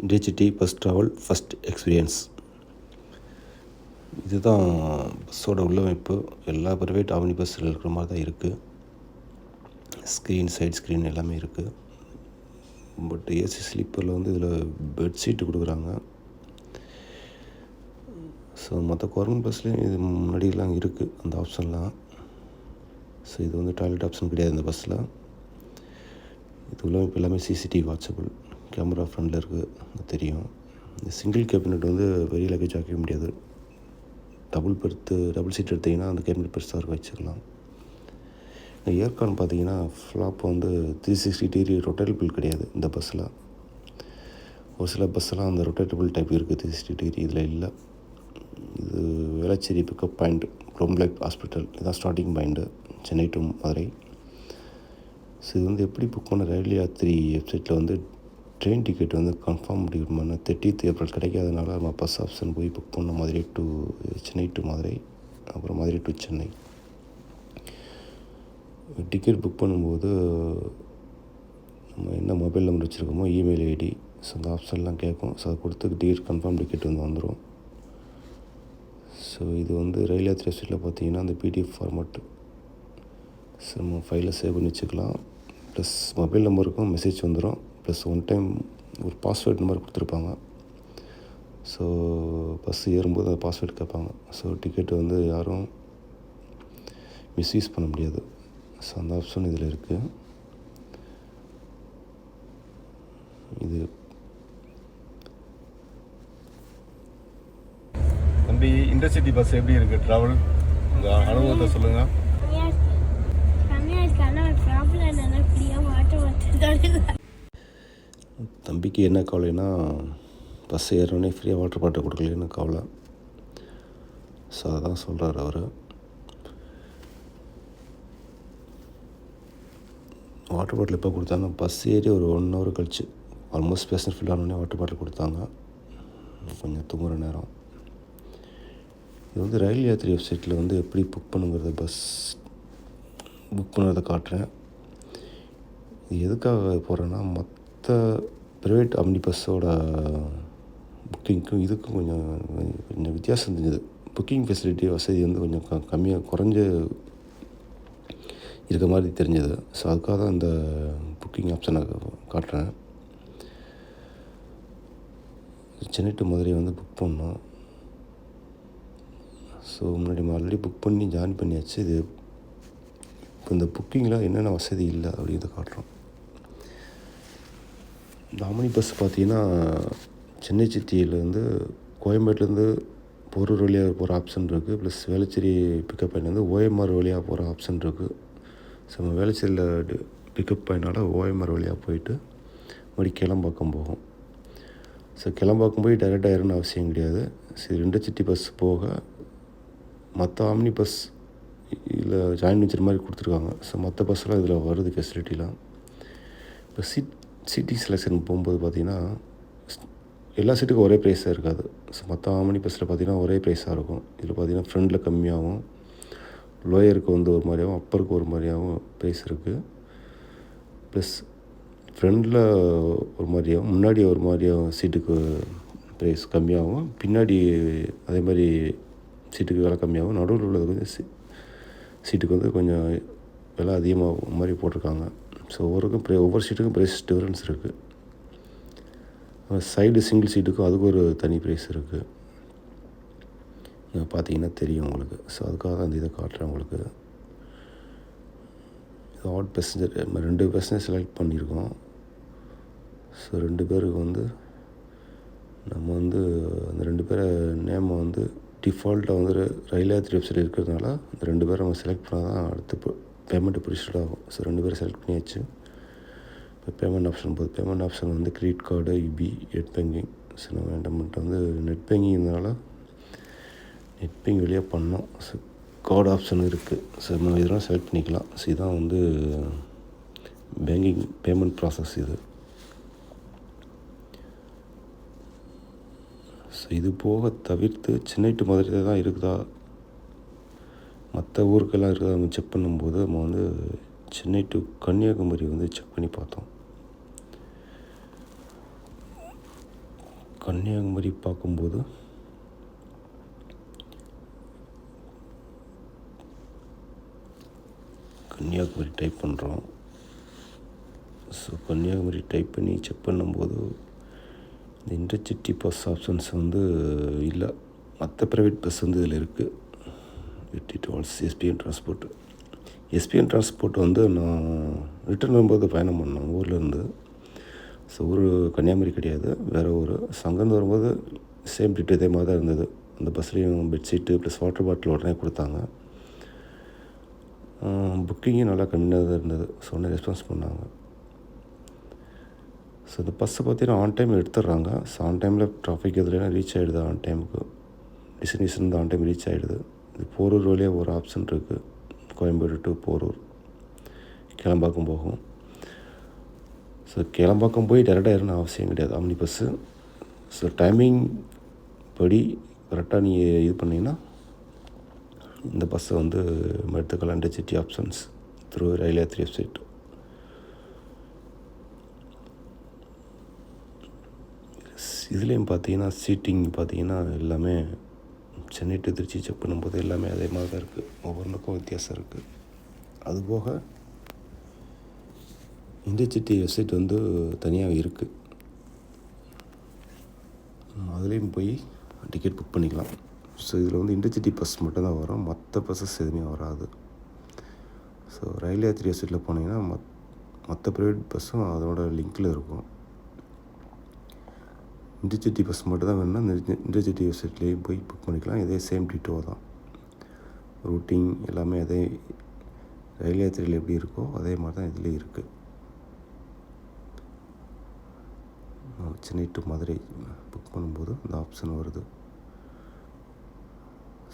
Intercity bus travel first experience இதுதான் பஸ்ஸோட உள்ளமைப்பு. எல்லா ப்ரைவேட் ஆவணி பஸ்ஸில் இருக்கிற மாதிரி தான் இருக்குது ஸ்க்ரீன் சைட் ஸ்க்ரீன் எல்லாமே இருக்குது பட் ஏசி ஸ்லீப்பரில் வந்து இதில் பெட்ஷீட்டு கொடுக்குறாங்க. ஸோ மற்ற கவர்மெண்ட் பஸ்லேயும் இது முன்னாடியெல்லாம் இருக்குது அந்த ஆப்ஷன்லாம் ஸோ இது வந்து டாய்லெட் ஆப்ஷன் கிடையாது இந்த பஸ்ஸில் இது உள்ளமைப்பு இப்போ எல்லாமே சிசிடிவி வாட்சபிள் கேமரா ஃப்ரண்டில் இருக்குது தெரியும். இந்த சிங்கிள் கேபினட் வந்து பெரிய லக்கேஜ் ஆக்க முடியாது. டபுள் பெர்த்து டபுள் சீட் எடுத்திங்கன்னா அந்த கேபினட் பெருசாக இருக்க வச்சுக்கலாம் இந்த ஏர்கான் பார்த்தீங்கன்னா ஃப்ளாப் வந்து த்ரீ சிக்ஸ்டி டிகிரி ரொட்டேட்டபிள் கிடையாது இந்த பஸ்ஸில் ஒரு சில பஸ்ஸெல்லாம் அந்த ரொட்டேட்டபிள் டைப் இருக்குது த்ரீ சிக்ஸ்டி டிகிரி இதில் இல்லை. இது வேளச்சேரி பிக்கப் பாயிண்ட் ப்ரோம்லெக் ஹாஸ்பிட்டல் இதுதான் starting point Chennai to Madurai. So இது வந்து எப்படி புக் பண்ண ரயில் யாத்திரி வெப்சைட்டில் வந்து ட்ரெயின் டிக்கெட் வந்து கன்ஃபார்ம் பண்ண தேர்ட்டித் ஏப்ரல் கிடைக்காதனால நம்ம பஸ் ஆப்ஷன் போய் புக் பண்ண Madurai to eh, Chennai to Madurai. அப்புறம் Madurai to Chennai. Ticket book பண்ணும்போது நம்ம என்ன மொபைல் நம்பர் வச்சுருக்கோமோ இமெயில் ஐடி ஸோ அந்த ஆப்ஷன்லாம் கேட்கும். ஸோ அதை கொடுத்து டிக்கெட் கன்ஃபார்ம் டிக்கெட் வந்து வந்துடும் ஸோ இது வந்து ரயில் யாத்திரை வெப்சைட்டில் பார்த்தீங்கன்னா அந்த பிடிஎஃப் ஃபார்மேட் ஸோ நம்ம ஃபைலை சேவ் பண்ணி வச்சுக்கலாம். ப்ளஸ் மொபைல் நம்பருக்கும் மெசேஜ் வந்துடும் ப்ளஸ் ஒன் டைம் ஒரு பாஸ்வேர்ட் நம்பர் கொடுத்துருப்பாங்க. ஸோ பஸ் ஏறும்போது அந்த பாஸ்வேர்டு கேட்பாங்க. ஸோ டிக்கெட்டு வந்து யாரும் மிஸ்யூஸ் பண்ண முடியாது. ஸோ அந்த ஆப்ஷன் இதில் இருக்குது இது. தம்பி இன்டர்சிட்டி பஸ் எப்படி இருக்கு? ட்ராவல் உங்கள் அனுபவத்தை சொல்லுங்கள் தம்பிக்கு என்ன கவலைன்னா பஸ் ஏறோடனே ஃப்ரீயாக வாட்டர் பாட்டில் கொடுக்கலன்னு கவலை. ஸோ அதான் சொல்கிறார் அவர். வாட்டர் பாட்டில் எப்போ கொடுத்தாங்க? பஸ் ஏறி ஒரு ஒன் ஹவர் கழிச்சு. ஆல்மோஸ்ட் பேஷன் ஃபில் ஆனோடனே வாட்டர் பாட்டில் கொடுத்தாங்க. கொஞ்சம் தூங்குற நேரம். இது வந்து ரயில் யாத்திரை வெப்சைட்டில் வந்து எப்படி புக் பண்ணுங்கிறத பஸ் புக் பண்ணுறதை காட்டுறேன். இது எதுக்காக போகிறேன்னா மற்ற ப்ரைவேட் அம்னி பஸ்ஸோட புக்கிங்க்கும் இதுக்கும் கொஞ்சம் கொஞ்சம் வித்தியாசம் தெரிஞ்சது. புக்கிங் ஃபெசிலிட்டி வசதி வந்து கொஞ்சம் க கம்மியாக குறைஞ்ச இருக்க மாதிரி தெரிஞ்சது. ஸோ அதுக்காக தான் இந்த புக்கிங் ஆப்ஷனை காட்டுறேன். சென்னை டு மதுரை வந்து புக் பண்ணோம். ஸோ முன்னாடி ஆல்ரெடி புக் பண்ணி ஜாயின் பண்ணியாச்சு. இது இப்போ இந்த புக்கிங்கில் என்னென்ன வசதி இல்லை அப்படிங்கிறத காட்டுறோம். இந்த அமனி பஸ் பார்த்தீங்கன்னா சென்னை சிட்டியிலேருந்து கோயம்பேட்டிலேருந்து போரூர் வழியாக போகிற ஆப்ஷன் இருக்குது ப்ளஸ் வேளச்சேரி பிக்கப் பாயிண்ட்லேருந்து ஓஎம்ஆர் வழியாக போகிற ஆப்ஷன் இருக்குது ஸோ நம்ம வேளச்சேரியில் பிக்கப் பாயிண்டால் ஓஎம்ஆர் வழியாக போயிட்டு மறுபடி கிளம்பாக்கம் போகும். ஸோ கிளம்பாக்கம் போய் டைரெக்டாக ஏறணும்னு அவசியம் கிடையாது. சரி ரெண்டு சிட்டி பஸ் போக மற்ற ஆம்னி பஸ் இதில் ஜாயின் வச்சுற மாதிரி கொடுத்துருக்காங்க. ஸோ மற்ற பஸ்ஸெலாம் இதில் வருது ஃபெசிலிட்டிலாம் இப்போ சீட் சிட்டி செலெக்ஷன் போகும்போது பார்த்திங்கன்னா எல்லா சீட்டுக்கும் ஒரே ப்ரைஸாக இருக்காது. ஸோ மற்ற ஆமணி பஸ்ஸில் பார்த்திங்கன்னா ஒரே ப்ரைஸாக இருக்கும். இதில் பார்த்திங்கன்னா ஃப்ரண்டில் கம்மியாகவும் லோயருக்கு வந்து ஒரு மாதிரியாகவும் அப்பருக்கு ஒரு மாதிரியாகவும் ப்ரைஸ் இருக்குது ப்ளஸ் ஃப்ரண்டில் ஒரு மாதிரியாகவும் முன்னாடி ஒரு மாதிரியாகவும் சீட்டுக்கு ப்ரைஸ் கம்மியாகவும் பின்னாடி அதே மாதிரி சீட்டுக்கு விலை கம்மியாகவும் நடுவில் உள்ளது வந்து சீட்டுக்கு வந்து கொஞ்சம் விலை அதிகமாகும் மாதிரி போட்டிருக்காங்க. ஸோ ஒவ்வொருக்கும் ப்ரை ஒவ்வொரு சீட்டுக்கும் ப்ரைஸ் டிஃப்ரென்ஸ் இருக்குது சைடு சிங்கிள் சீட்டுக்கும் அதுக்கு ஒரு தனி ப்ரைஸ் இருக்குது பார்த்தீங்கன்னா தெரியும் உங்களுக்கு. ஸோ அதுக்காக தான் அந்த இதை காட்டுறேன் உங்களுக்கு. இது ஆட் பேசஞ்சர் ரெண்டு பேசஞ்சர் செலக்ட் பண்ணியிருக்கோம். ஸோ ரெண்டு பேருக்கு வந்து நம்ம வந்து அந்த ரெண்டு பேரை நேமை வந்து டிஃபால்ட்டாக வந்து ரயில் வெப்சைட் இருக்கிறதுனால அந்த ரெண்டு பேரை நம்ம செலக்ட் பண்ணால் தான் அடுத்து பேமெண்ட்டு ப்ரொசீட் ஆகும் ஸோ ரெண்டு பேரும் செலக்ட் பண்ணியாச்சு. இப்போ பேமெண்ட் ஆப்ஷன் போகுது. பேமெண்ட் ஆப்ஷன் வந்து credit card UPI net banking so நம்ம நம்மகிட்ட வந்து நெட் பேங்கிங்னால நெட் பேங்கிங் வழியாக பண்ணோம். ஸோ கார்டு ஆப்ஷன் இருக்குது ஸோ நம்ம இதெல்லாம் செலக்ட் பண்ணிக்கலாம். ஸோ இதுதான் வந்து பேங்கிங் பேமெண்ட் ப்ராசஸ் இது. ஸோ இது போக தவிர்த்து சென்னை டு மதுரை தான் இருக்குதா? மற்ற ஊருக்கெல்லாம் இருக்கிறத நம்ம செக் பண்ணும்போது நம்ம வந்து சென்னை டு கன்னியாகுமரி வந்து செக் பண்ணி பார்த்தோம். கன்னியாகுமரி பார்க்கும்போது கன்னியாகுமரி டைப் பண்ணுறோம் ஸோ கன்னியாகுமரி டைப் பண்ணி செக் பண்ணும்போது இந்த இன்டர்சிட்டி பஸ் ஆப்ஷன்ஸ் வந்து இல்லை. மற்ற ப்ரைவேட் பஸ் வந்து இதில் இருக்குது eighty dwells SBN transport SBN transport வந்து நான் ரிட்டர்ன் வரும்போது பயணம் பண்ணேன். ஊர்லேருந்து ஸோ ஊர் கன்னியாகுமரி கிடையாது. வேறு ஊர். ஸோ அங்கேருந்து வரும்போது சேம் டிட்டு இதே மாதிரி தான் இருந்தது. அந்த பஸ்லேயும் பெட்ஷீட்டு ப்ளஸ் வாட்டர் பாட்டில் உடனே கொடுத்தாங்க. புக்கிங்கும் நல்லா கம்மியாக தான் இருந்தது. ஸோ உடனே ரெஸ்பான்ஸ் பண்ணாங்க. ஸோ இந்த பஸ்ஸை பார்த்தீங்கன்னா ஆன் டைம் எடுத்துடுறாங்க. ஸோ ஆன் டைமில் ட்ராஃபிக் எதுலாம் ரீச் ஆகிடுது ஆன் டைமுக்கு டெஸ்டினேஷன் ஆன் டைம் ரீச் ஆகிடுது இது போரூர் வழியாக ஒரு ஆப்ஷன் இருக்குது கோயம்பேடு டு போரூர். கிளம்பாக்கம் போகும். ஸோ கிளம்பாக்கம் போய் டேரெக்டாக ஏறணும் அவசியம் கிடையாது. ஆம்னி பஸ்ஸு ஸோ டைமிங் படி கரெக்டாக நீங்கள் இது பண்ணிங்கன்னா இந்த பஸ்ஸை வந்து எடுத்துக்கலாம் city options through RailYatri website இதுலேயும் பார்த்தீங்கன்னா சீட்டிங் பார்த்தீங்கன்னா எல்லாமே சென்னை டு திருச்சி செக் பண்ணும்போது எல்லாமே அதே மாதிரி தான் இருக்குது ஒவ்வொன்றுக்கும் வித்தியாசம் இருக்குது அதுபோக இண்டர்சிட்டி வெப்சைட் வந்து தனியாக இருக்குது அதுலேயும் போய் டிக்கெட் புக் பண்ணிக்கலாம். ஸோ இதில் வந்து இண்டர்சிட்டி பஸ் மட்டும்தான் வரும். மற்ற பஸ்ஸஸ் எதுவுமே வராது. ஸோ ரயில் யாத்திரி வெப்சைட்டில் போனீங்கன்னா மத் மற்ற ப்ரைவேட் பஸ்ஸும் அதோட லிங்கில் இருக்கும். இன்டர்சிட்டி பஸ் மட்டும் தான் வேணும்னா இந்த இன்டர்சிட்டி வெப்சைட்லேயும் போய் புக் பண்ணிக்கலாம். இதே சேம் டிட்டோ தான். ரூட்டிங் எல்லாமே அதே ரயில் யாத்திரையில் எப்படி இருக்கோ அதே மாதிரி தான் இதுலேயும் இருக்குது சென்னை டு மதுரை புக் பண்ணும்போது இந்த ஆப்ஷன் வருது.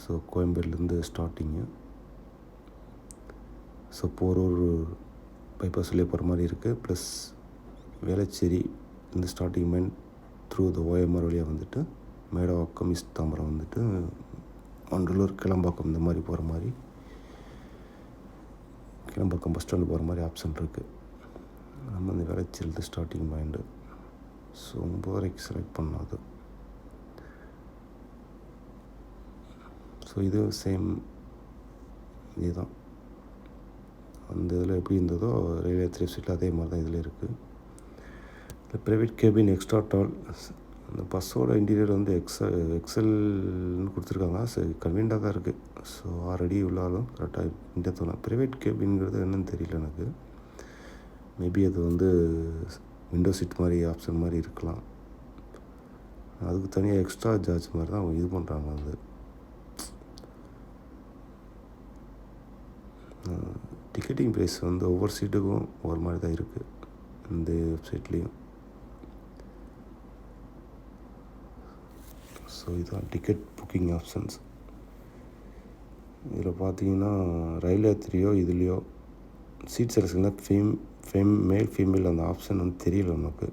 ஸோ கோயம்பேடுலேருந்து ஸ்டார்டிங்கு ஸோ போரூர் பைபாஸ் வழியாக போகிற மாதிரி இருக்குது ப்ளஸ் வேளச்சேரி இந்த starting main through the OMR வழியாக வந்துட்டு மேடவாக்கம் ஈஸ்ட் தாம்பரம் வந்துட்டு மண்டலூர் கிளம்பாக்கம் இந்த மாதிரி போகிற மாதிரி கிளம்பாக்கம் பஸ் ஸ்டாண்டு போகிற மாதிரி ஆப்ஷன் இருக்குது நம்ம அந்த வேளச்சேரியில் ஸ்டார்டிங் பாயிண்ட்டு ஸோ ஒம்பது செலக்ட் பண்ணாது ஸோ இது சேம் இதுதான். அந்த இதில் எப்படி இருந்ததோ ரயில்வே த்ரீ ஸ்ட்ரீட்டில் அதே மாதிரி தான் இதில் இருக்குது இந்த ப்ரைவேட் கேபின் எக்ஸ்ட்ரா டால் அந்த பஸ்ஸோட இன்டீரியர் வந்து எக்ஸல் எக்ஸல்னு கொடுத்துருக்காங்க. ஸோ கன்வீனியாக தான் இருக்குது ஸோ ஆல்ரெடி உள்ளாலும் கரெக்டாக இந்த தோணும் ப்ரைவேட் கேபின்ங்கிறது என்னன்னு தெரியல எனக்கு. மேபி அது வந்து விண்டோ சீட் மாதிரி ஆப்ஷன் மாதிரி இருக்கலாம். அதுக்கு தனியாக எக்ஸ்ட்ரா சார்ஜ் மாதிரி தான் அவங்க இது பண்ணுறாங்க அது டிக்கெட்டிங் ப்ரைஸ் வந்து ஒவ்வொரு சீட்டுக்கும் ஒவ்வொரு மாதிரி தான் இருக்குது இந்த வெப்சைட்லேயும் ஸோ இதுதான் டிக்கெட் புக்கிங் ஆப்ஷன்ஸ் இதில் பார்த்தீங்கன்னா ரயில் யாத்திரையோ இதுலேயோ சீட் செலெக்ஷனில் ஃபீம் ஃபேம் மேல் ஃபீமேல் அந்த ஆப்ஷன் வந்து தெரியல நமக்கு.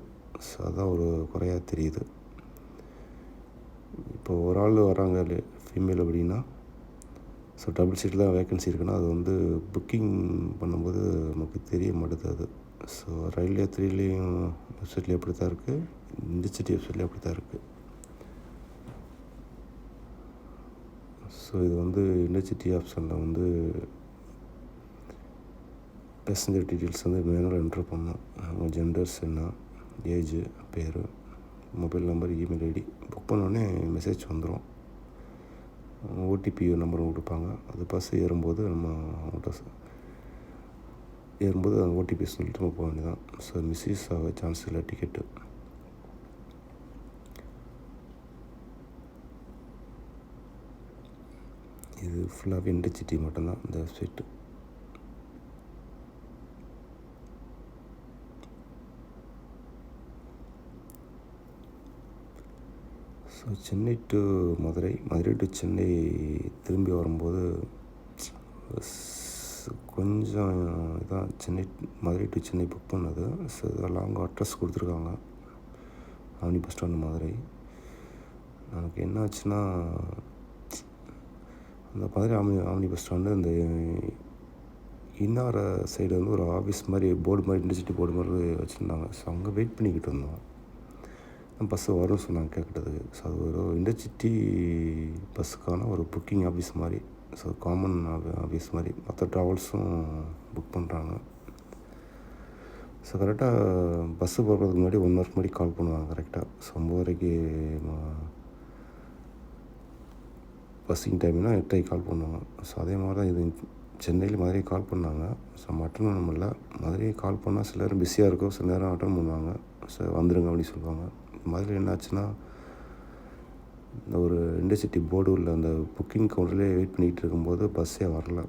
ஸோ அதான் ஒரு குறையாக தெரியுது. இப்போ ஒரு ஆள் வராங்க ஃபீமேல் அப்படின்னா ஸோ டபுள் சீட்டில் தான் வேக்கன்சி இருக்குன்னா அது வந்து புக்கிங் பண்ணும்போது நமக்கு தெரிய மாட்டேது அது. ஸோ ரயில் யாத்திரையிலையும் வெப்சைட்லேயும் அப்படி தான் இருக்குது இந்த சிட்டி வெப்சைட்லேயும் அப்படி தான் இருக்குது ஸோ இது வந்து இண்டர்சிட்டி ஆப்ஷனில் வந்து பேசஞ்சர் டீட்டெயில்ஸ் வந்து மேனுவல் என்ட்ரு பண்ணோம் அவங்க ஜெண்டர்ஸ் என்ன ஏஜு பேர் mobile number email ID book பண்ணோடனே மெசேஜ் வந்துடும் ஓடிபி நம்பர் கொடுப்பாங்க. அது பஸ் ஏறும்போது நம்ம அவங்கள்ட்ட ஏறும்போது ஓடிபி சொல்லிட்டு நம்ம போக வேண்டியதான் ஸோ மிஸ்யூஸ் ஆக சான்ஸ் இல்லை டிக்கெட்டு இது ஃபுல்லாக இண்டர்சிட்டி மட்டும்தான் இந்த website so Chennai to Madurai. Madurai to Chennai திரும்பி வரும்போது கொஞ்சம் இதான் சென்னை மதுரை டு சென்னை புக் பண்ணது. ஸோ இதெல்லாம் அவங்க அட்ரஸ் கொடுத்துருக்காங்க. ஆவணி பஸ் ஸ்டாண்டு மதுரை. நமக்கு என்ன ஆச்சுன்னா அந்த மதுரை ஆவணி ஆமினி பஸ் ஸ்டாண்டு இந்த இன்னார சைடு வந்து ஒரு ஆஃபீஸ் மாதிரி போர்டு மாதிரி இண்டஸ்ட்ரி போர்டு மாதிரி வச்சுருந்தாங்க. ஸோ அங்கே வெயிட் பண்ணிக்கிட்டு இருந்தோம். பஸ்ஸு வரும் சொன்னாங்க கேட்குறதுக்கு. ஸோ அது ஒரு இண்டர்சிட்டி பஸ்ஸுக்கான ஒரு புக்கிங் ஆஃபீஸ் மாதிரி. ஸோ காமன் ஆஃபீஸ் மாதிரி. மற்ற ட்ராவல்ஸும் புக் பண்ணுறாங்க ஸோ கரெக்டாக பஸ்ஸு போகிறதுக்கு முன்னாடி ஒன் ஹவருக்கு முன்னாடி கால் பண்ணுவாங்க கரெக்டாக ஸோ வரைக்கும் பஸ்ஸிங் டைம்னால் எட்டரைக்கு கால் பண்ணுவாங்க ஸோ அதே மாதிரி தான் இது சென்னையில் மதுரை கால் பண்ணாங்க. ஸோ அட்டன் பண்ண முடியல மதுரையை கால் பண்ணால் சில நேரம் பிஸியாக இருக்கும். சில நேரம் அட்டன் பண்ணுவாங்க. ஸோ வந்துடுங்க அப்படின்னு சொல்லுவாங்க. மதுரையில் என்னாச்சுன்னா இந்த ஒரு இண்டர்சிட்டி போர்டு உள்ள அந்த புக்கிங் கவுண்டர்லேயே வெயிட் பண்ணிகிட்டு இருக்கும்போது பஸ்ஸே வரல.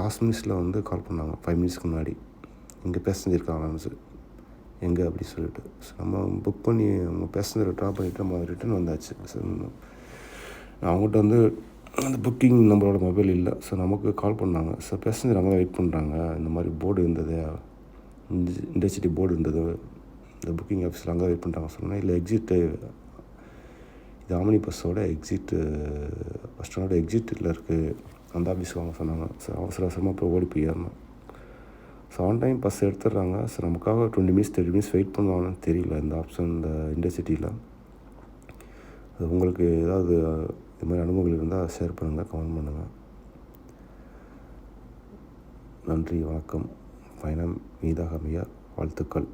லாஸ்ட் மினிட்ஸில் வந்து கால் பண்ணாங்க. ஃபைவ் மினிட்ஸ்க்கு முன்னாடி. இங்கே பேசஞ்சர் இருக்காங்களான்னு சொல்லி. எங்கே அப்படி சொல்லிட்டு. ஸோ நம்ம புக் பண்ணி அவங்க பேசஞ்சரை ட்ராப் பண்ணிவிட்டு நம்ம ரிட்டர்ன் வந்தாச்சு. ஸோ அவங்ககிட்ட வந்து அந்த புக்கிங் நம்மளோட மொபைல் இல்லை. ஸோ நமக்கு கால் பண்ணாங்க. ஸோ பேசஞ்சர் அங்கே வெயிட் பண்ணுறாங்க இந்த மாதிரி போர்டு இருந்தது. இண்டஸ்ட்ரி போர்டு இருந்தது. இந்த புக்கிங் ஆஃபீஸில் அங்கே வெயிட் பண்ணுறாங்க சொன்னேன் இல்லை எக்ஸிட்டு இது ஆமினி பஸ்ஸோட எக்ஸிட்டு பஸ் ஸ்டாண்டோட எக்ஸிட்டில் இருக்குது அந்த ஆஃபீஸ் வாங்க சொன்னாங்க. ஸோ அவசர அவசரமாக போய் ஓடி போயிடணும் ஸோ ஆன் டைம் பஸ் எடுத்துடுறாங்க. ஸோ நமக்காக twenty minutes thirty minutes wait பண்ணுவாங்கன்னு தெரியல. இந்த ஆப்ஷன் இந்த இண்டர்சிட்டியில் அது உங்களுக்கு ஏதாவது இது மாதிரி அனுபவங்கள் இருந்தால் ஷேர் பண்ணுங்கள் கமெண்ட் பண்ணுங்கள் நன்றி வணக்கம். பயணம் மீதாக மிக வாழ்த்துக்கள்.